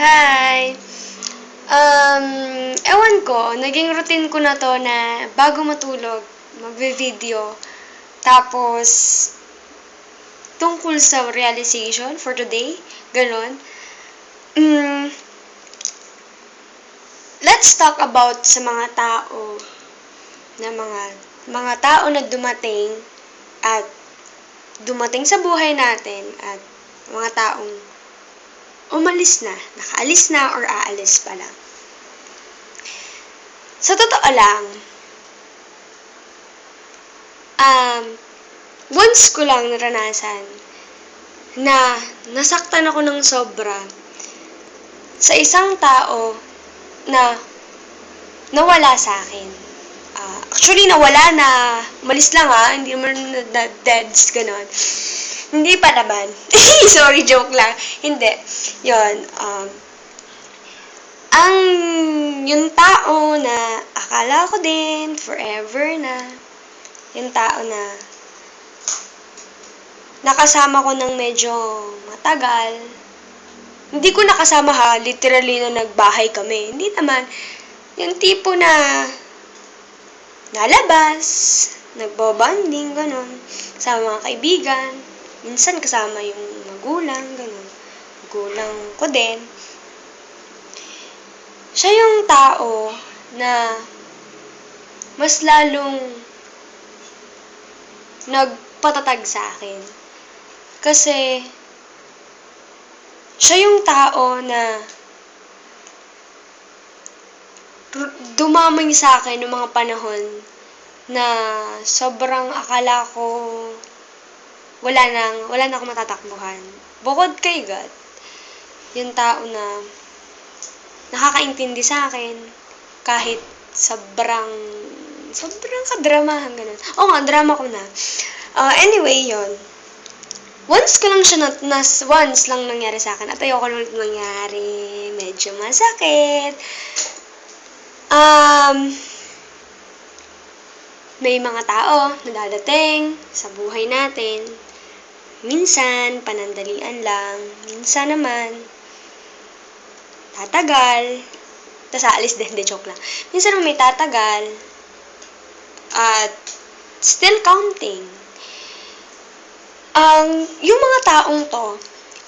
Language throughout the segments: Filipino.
Hi! Um, ewan ko, naging routine ko na to na bago matulog, magbe-video. Tapos, tungkol sa realization for today, ganon. Mm, let's talk about sa mga tao na mga mga tao na dumating at dumating sa buhay natin at mga taong umalis na, nakaalis na or aalis pa lang. Sa totoo lang, um, once ko lang naranasan na nasaktan ako ng sobra sa isang tao na nawala sa akin. Ah, actually, nawala na, malis lang ha, hindi naman na, na deads, ganon. Hindi pa naman. Sorry, joke lang. Hindi. Yon um, ang yung tao na akala ko din forever na yung tao na nakasama ko ng medyo matagal hindi ko nakasama ha literally na nagbahay kami hindi naman yung tipo na nalabas nagbobanding ganon sa mga kaibigan minsan kasama yung magulang ganon magulang ko din siya yung tao na mas lalong nagpatatag sa akin. Kasi, siya yung tao na dumamay sa akin noong mga panahon na sobrang akala ko wala nang, wala na akong matatakbuhan. Bukod kay God, yung tao na nakakaintindi sa akin kahit sobrang sobrang kadramahan ganun. Oo nga, drama ko na. Uh, anyway, yon Once ko lang siya na, nas, once lang nangyari sa akin at ayoko lang ulit mangyari. Medyo masakit. Um, may mga tao na dadating sa buhay natin. Minsan, panandalian lang. Minsan naman, tatagal, tapos aalis din, de joke lang. Minsan may tatagal, at still counting. Ang, yung mga taong to,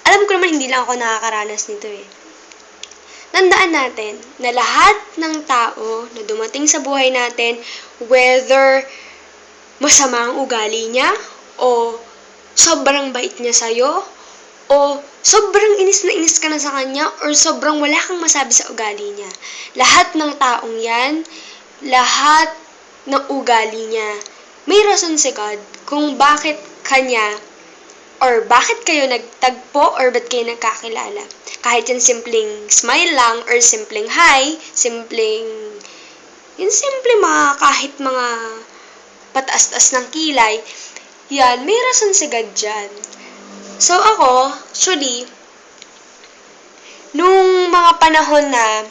alam ko naman hindi lang ako nakakaranas nito eh. Tandaan natin na lahat ng tao na dumating sa buhay natin, whether masama ang ugali niya, o sobrang bait niya sa'yo, o sobrang inis na inis ka na sa kanya or sobrang wala kang masabi sa ugali niya. Lahat ng taong yan, lahat ng ugali niya, may rason si God kung bakit kanya or bakit kayo nagtagpo or ba't kayo nagkakilala. Kahit yung simpleng smile lang or simpleng hi, simpleng yung simple mga kahit mga pataas-taas ng kilay, yan, may rason si God dyan. So ako, actually, nung mga panahon na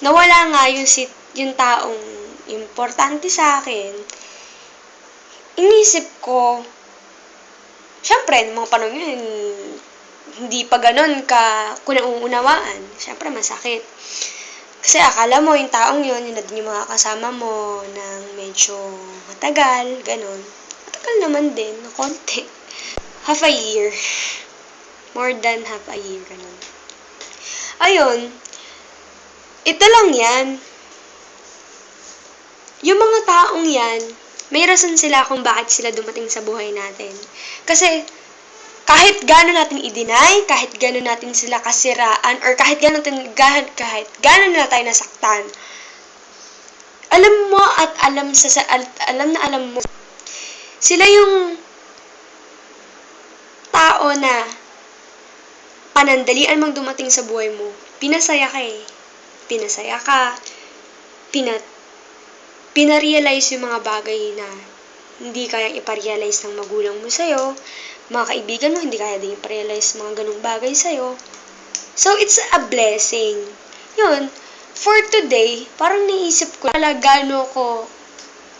nawala nga yung, sit, yung taong importante sa akin, inisip ko, syempre, nung mga panahon yun, hindi pa ganun ka kung nauunawaan. Syempre, masakit. Kasi akala mo yung taong yun, yun yung mga kasama mo ng medyo matagal, ganun. Matagal naman din, na konti half a year. More than half a year, ganun. Ayun, ito lang yan. Yung mga taong yan, may rason sila kung bakit sila dumating sa buhay natin. Kasi, kahit gano'n natin i-deny, kahit gano'n natin sila kasiraan, or kahit gano'n natin, kahit, kahit gano'n nila tayo nasaktan, alam mo at alam sa, sa alam na alam mo, sila yung tao na panandalian mang dumating sa buhay mo, pinasaya ka eh. Pinasaya ka, pinat, pinarealize yung mga bagay na hindi kaya iparealize ng magulang mo sa'yo, mga kaibigan mo, hindi kaya din iparealize mga ganung bagay sa'yo. So, it's a blessing. Yun, for today, parang naisip ko, pala gano ko,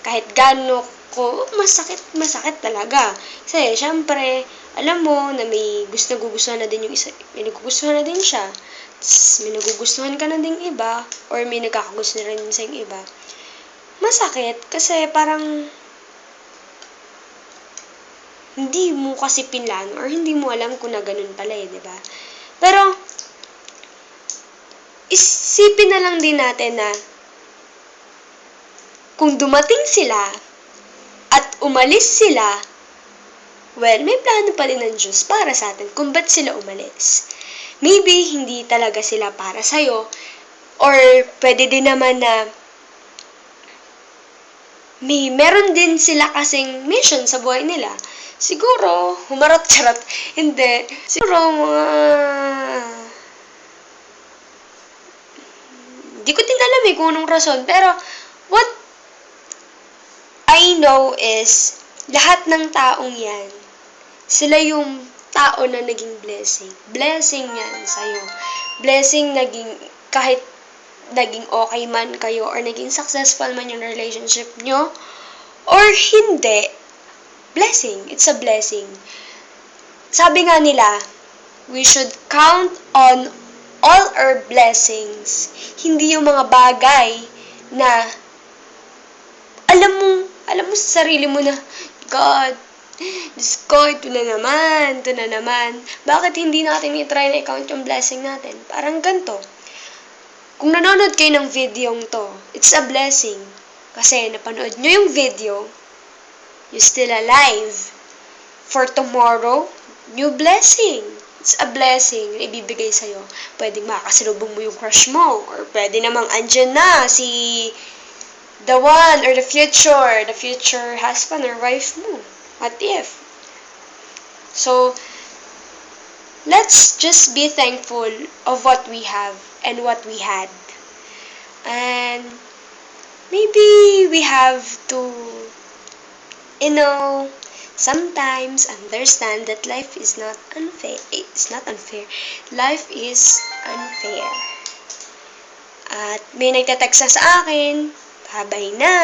kahit gano ko, masakit, masakit talaga. Kasi, syempre, alam mo na may gusto nagugustuhan na din yung isa, may nagugustuhan na din siya. Tapos may nagugustuhan ka na ding iba or may nagkakagusto na rin sa yung iba. Masakit kasi parang hindi mo kasi pinlano or hindi mo alam kung na ganun pala eh, di ba? Pero, isipin na lang din natin na kung dumating sila at umalis sila, well, may plano pa rin ng Diyos para sa atin kung ba't sila umalis. Maybe hindi talaga sila para sa'yo or pwede din naman na may meron din sila kasing mission sa buhay nila. Siguro, humarot-charot. Hindi. Siguro, mga... Hindi ko din alam eh kung anong rason. Pero, what I know is, lahat ng taong yan, sila yung tao na naging blessing. Blessing yan sa'yo. Blessing naging, kahit naging okay man kayo or naging successful man yung relationship nyo, or hindi, blessing. It's a blessing. Sabi nga nila, we should count on all our blessings. Hindi yung mga bagay na alam mo, alam mo sa sarili mo na, God, Diyos ko, ito na naman, ito na naman. Bakit hindi natin i-try na i-count yung blessing natin? Parang ganito. Kung nanonood kayo ng video to, it's a blessing. Kasi napanood nyo yung video, you're still alive. For tomorrow, new blessing. It's a blessing na ibibigay sa'yo. Pwedeng makakasalubong mo yung crush mo. Or pwede namang andyan na si the one or the future, the future husband or wife mo. What if? So, let's just be thankful of what we have and what we had. And maybe we have to, you know, sometimes understand that life is not unfair. It's not unfair. Life is unfair. At may nagtatext na sa akin, babay na!